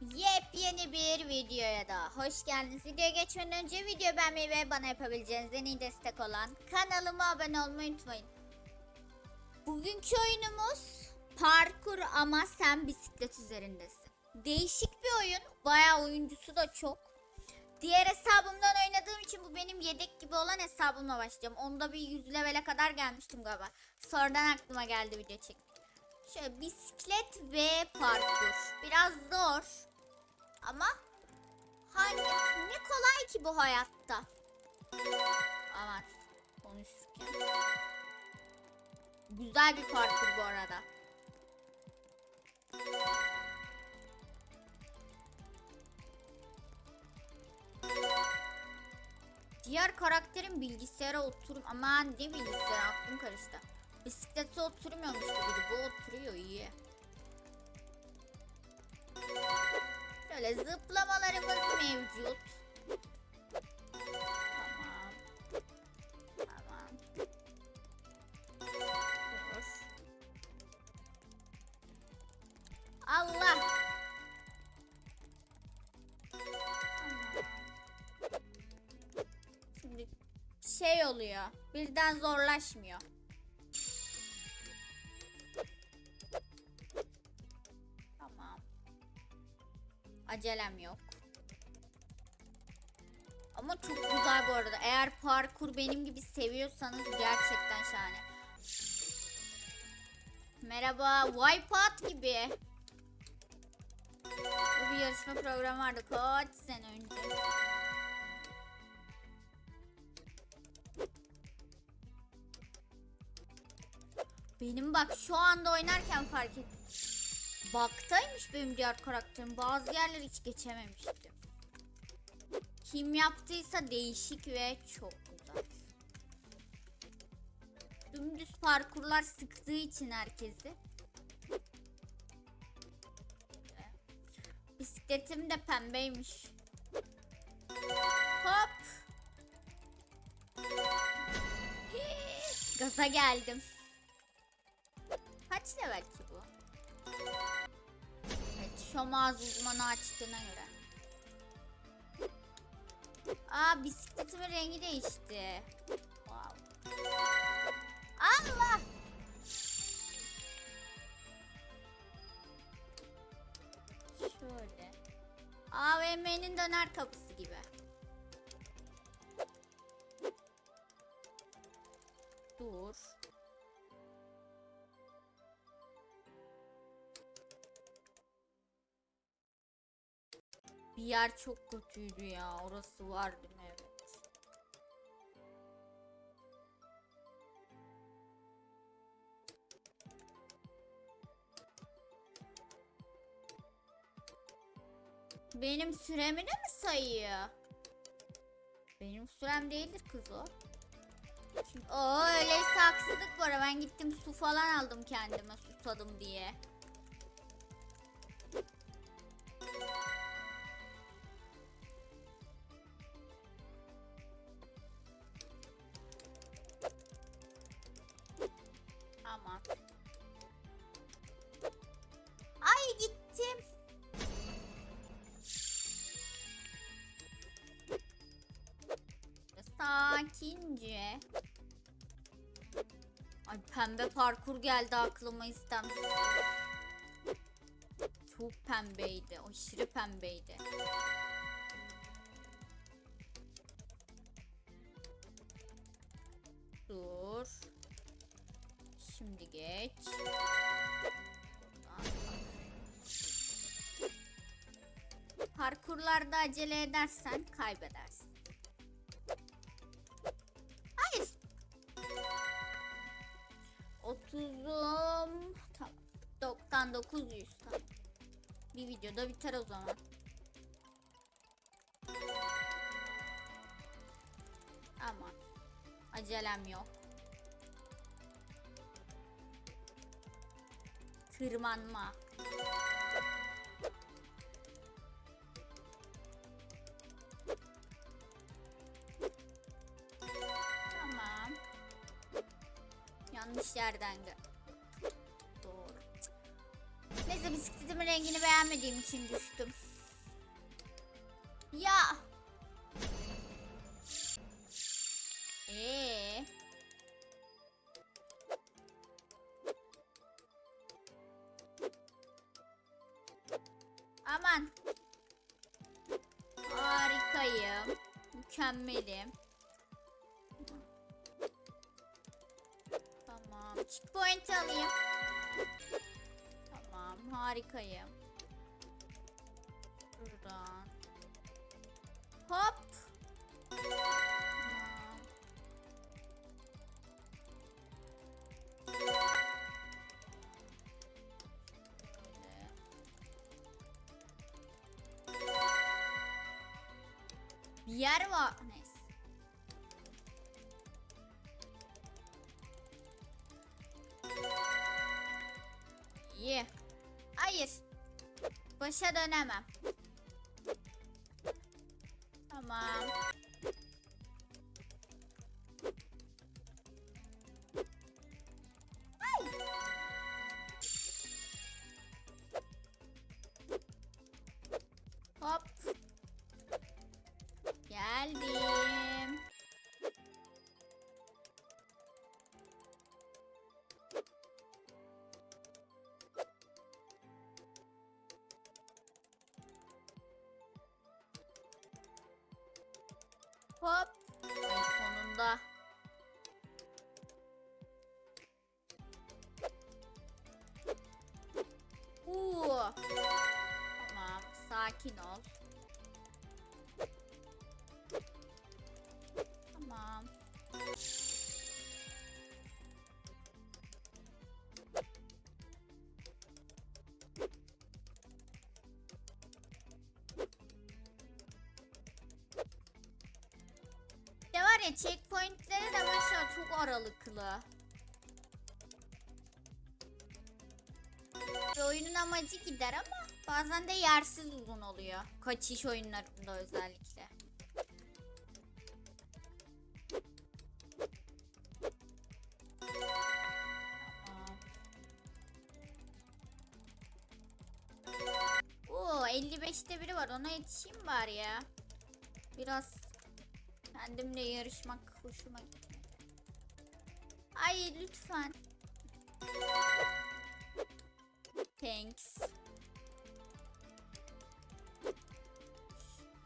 Yepyeni bir videoya da hoş geldiniz. Videoya geçmeden önce video beğenmeyi ve bana yapabileceğiniz en iyi destek olan kanalıma abone olmayı unutmayın. Bugünkü oyunumuz parkur ama sen bisiklet üzerindesin. Değişik bir oyun. Bayağı oyuncusu da çok. Diğer hesabımdan oynadığım için bu benim yedek gibi olan hesabımla başlayacağım. Onda bir 100 levele kadar gelmiştim galiba. Sonradan aklıma geldi video çek. Şöyle bisiklet ve parkur. Biraz zor. Ama hangi ne kolay ki bu hayatta. Aman konuşurken. Güzel bir parkur bu arada. Diğer karakterin bilgisayara oturum ama ne bilgisayar aklım karıştı. Bisiklete oturmuyormuş gibi bu oturuyor iyi. Şöyle zıplamalarımız mevcut. Tamam. Tamam. Dur. Allah. Şimdi şey oluyor. Birden zorlaşmıyor. Eğer parkur benim gibi seviyorsanız gerçekten şahane. Merhaba, Wipeout gibi. Bu bir yarışma programı vardı kaç sene önce. Benim bak şu anda oynarken fark ettim. Baktaymış benim diğer karakterim. Bazı yerleri hiç geçememiştim. Kim yaptıysa değişik ve çok güzel. Dümdüz parkurlar sıktığı için herkesi. Bisikletim de pembeymiş. Hop. Gaza geldim. Kaç level ki bu? Evet, şomaz uzmanı açtığına göre. Aa bisikletimin rengi değişti. Wow. Allah! Şöyle. AVM'nin döner kapısı gibi. Dur. Bir yer çok kötüydü ya. Orası vardı? Evet. Benim süremi de mi sayıyor? Benim sürem değildir kız o. Şimdi, o öyleyse haksızlık var. Ben gittim su falan aldım kendime susadım diye. Sakince. Ay pembe parkur geldi aklıma istemsiz. Çok pembeydi. Aşırı pembeydi. Dur. Şimdi geç. Parkurlarda acele edersen kaybedersin. 30'um tamam. 99 100 tamam. Bir videoda biter o zaman. Aman. Acelem yok. Tırmanma. Yerden gel. Doğru. Neyse bisikletimin rengini beğenmediğim için düştüm. Buradan. Hop. Bir yer var. Neyse. İyi. Hayır. Başa dönemem. Tamam. Hop. Sonunda. Uuu. Tamam, sakin ol. Var checkpointleri de maşallah çok aralıklı. Oyunun amacı gider ama bazen de yersiz uzun oluyor. Kaçış oyunlarında özellikle. Oo 55'te biri var ona yetişeyim bari ya. Biraz kendimle yarışmak hoşuma gitmedi. Ay lütfen. Thanks.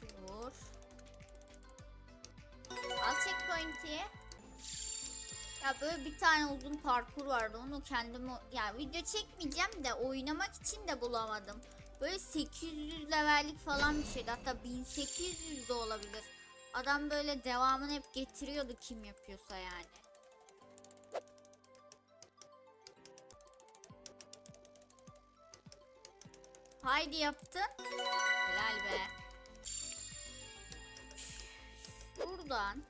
Dur. Al checkpoint'i. Ya böyle bir tane uzun parkur vardı. Onu kendim ya video çekmeyeceğim de oynamak için de bulamadım. Böyle 800 levellik falan bir şeydi. Hatta 1800 de olabilir. Adam böyle devamını hep getiriyordu kim yapıyorsa yani. Haydi yaptın. Helal be. Buradan.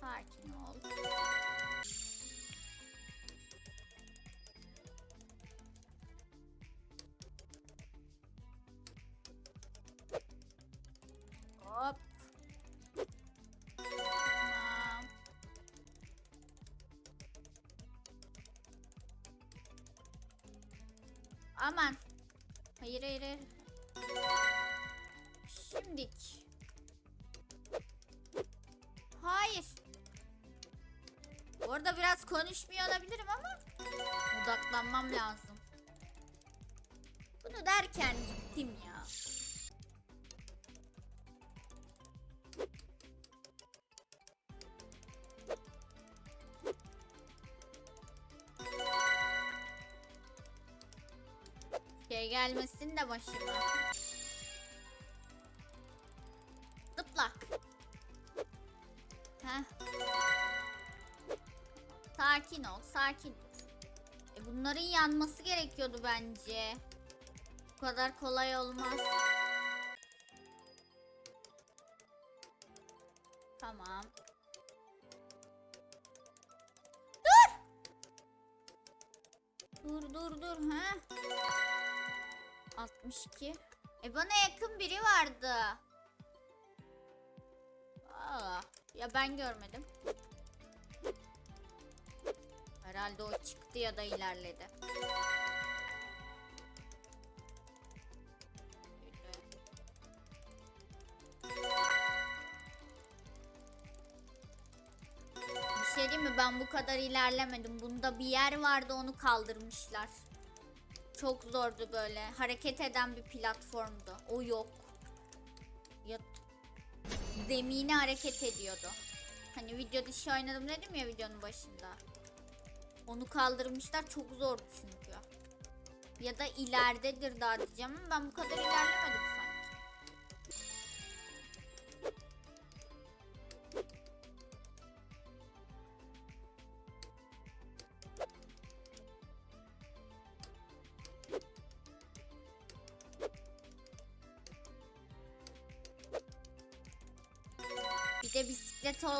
Sakin Aman. Hayır hayır hayır. Şimdik. Hayır. Orada biraz konuşmuyor olabilirim ama odaklanmam lazım. Bunu derken gittim ya. Gelmesin de başıma. Zıpla. Sakin ol, sakin. E bunların yanması gerekiyordu bence. Bu kadar kolay olmaz. Tamam. Dur! Dur dur dur ha. 62. E bana yakın biri vardı. Aa, ya ben görmedim. Herhalde o çıktı ya da ilerledi. Bir şey mi? Ben bu kadar ilerlemedim. Bunda bir yer vardı onu kaldırmışlar. Çok zordu böyle. Hareket eden bir platformdu. O yok. Ya zemini hareket ediyordu. Hani video dışı oynadım dedim ya videonun başında. Onu kaldırmışlar çok zordu çünkü. Ya da ileridedir daha diyeceğim ama ben bu kadar ilerlemedim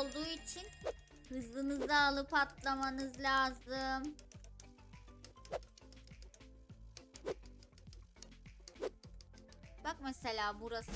olduğu için hızınızı alıp atlamanız lazım. Bak mesela burası.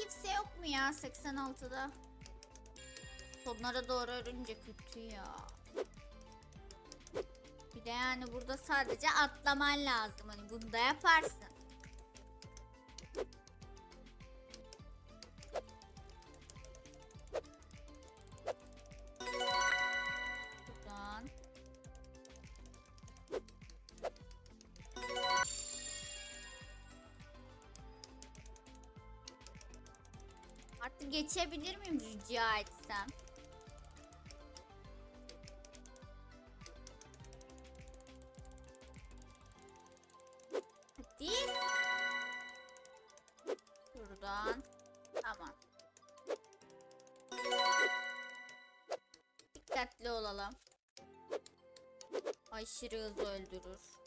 Kimse yok mu ya 86'da? Sonlara doğru örünce kötü ya. Bir de yani burada sadece atlaman lazım. Hani bunu da yaparsın. Artık geçebilir miyim rica etsem? Hadi. Buradan. Tamam. Dikkatli olalım. Aşırı hız öldürür.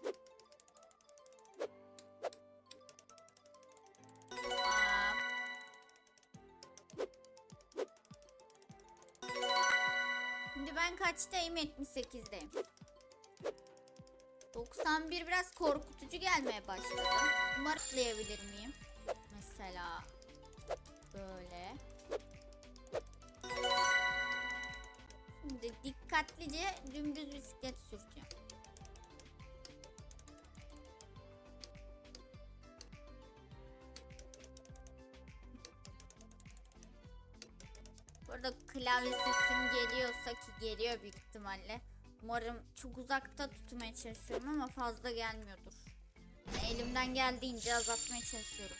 Kaçtayım? 78'deyim. 91 biraz korkutucu gelmeye başladı. Umarım atlayabilir miyim? Mesela böyle. Şimdi dikkatlice dümdüz bisiklet süreceğim. Burada klavye sesim geliyorsa ki geliyor büyük ihtimalle. Umarım çok uzakta tutmaya çalışıyorum ama fazla gelmiyordur. Elimden geldiğince azaltmaya çalışıyorum.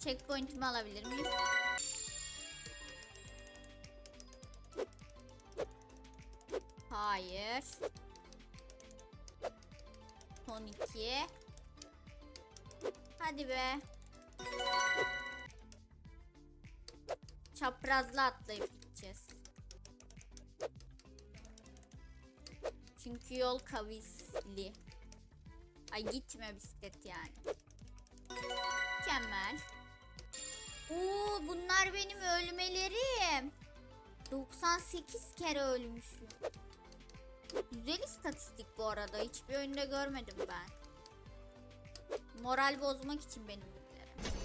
Checkpoint'imi alabilir miyim? Hayır. Son iki. Hadi be. Çaprazla atlayıp gideceğiz. Çünkü yol kavisli. Ay gitme bisiklet yani. Mükemmel. Oo, bunlar benim ölmelerim. 98 kere ölmüşüm. Güzel istatistik bu arada. Hiçbir oyunda görmedim ben. Moral bozmak için benim bilgilerim.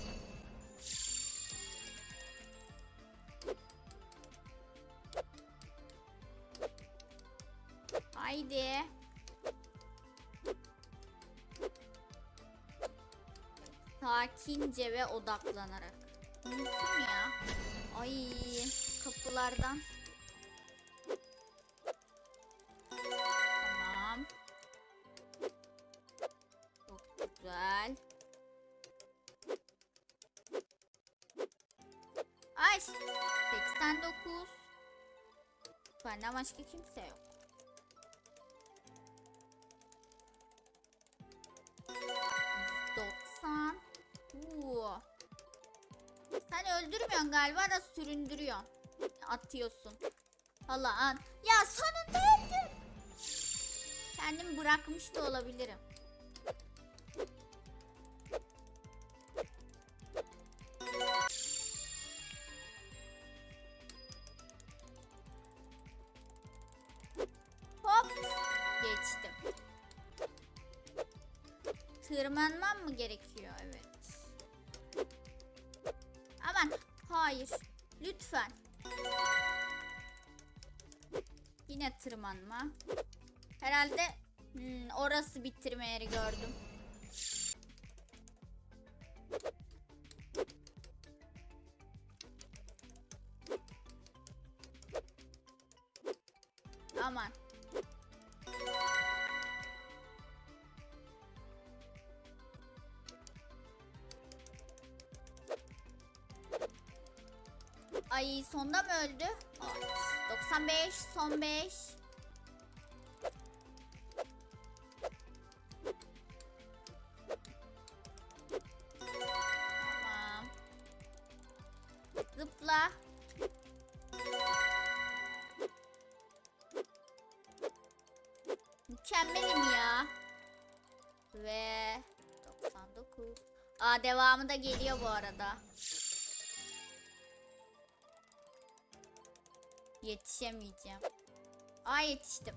Haydi. Sakince ve odaklanarak. Mümkün ya. Ay kapılardan. Tamam. Çok güzel. Ay 89. Benden başka kimse yok. Öldürmüyorsun galiba da süründürüyorsun. Atıyorsun. Allah'ın. Ya sonunda öldüm. Kendimi bırakmış da olabilirim. Hop. Geçtim. Tırmanmam mı gerekiyor? Hayır. Lütfen. Yine tırmanma. Herhalde hmm, orası bitirme yeri gördüm. Ay sonda mı öldü? Ay, 95 son 5. Tamam. Zıpla. Mükemmelim ya. Ve 99. Aa devamı da geliyor bu arada. Yetişemeyeceğim. Aa yetiştim.